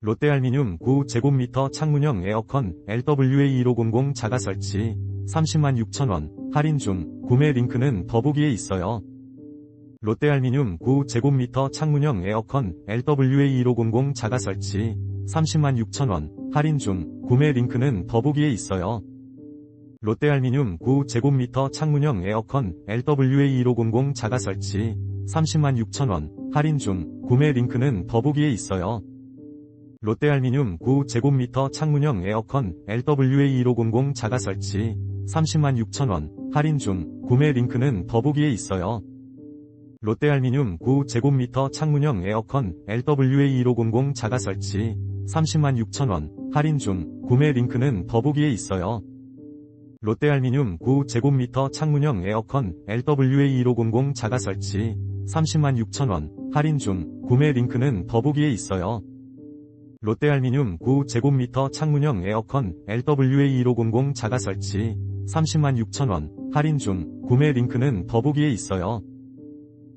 롯데알미늄 9제곱미터 창문형 에어컨 LWA1500 자가 설치 30만 6천원 할인 중 구매 링크는 더보기에 있어요. 롯데알미늄 9제곱미터 창문형 에어컨 LWA1500 자가 설치 30만 6천원 할인 중 구매 링크는 더보기에 있어요. 롯데알미늄 9제곱미터 창문형 에어컨 LWA1500 자가 설치 30만 6천원 할인 중 구매 링크는 더보기에 있어요. 롯데알미늄 9제곱미터 창문형 에어컨 LWA1500 자가 설치 30만 6천원 할인 중 구매 링크는 더보기에 있어요. 롯데알미늄 9제곱미터 창문형 에어컨 LWA1500 자가 설치 30만 6천원 할인 중 구매 링크는 더보기에 있어요. 롯데알미늄 9제곱미터 창문형 에어컨 LWA1500 자가 설치 30만 6천원 할인 중 구매 링크는 더보기에 있어요. 롯데알미늄 9제곱미터 창문형 에어컨 LWA1500 자가 설치. 30만 6천원. 할인 중. 구매 링크는 더보기에 있어요.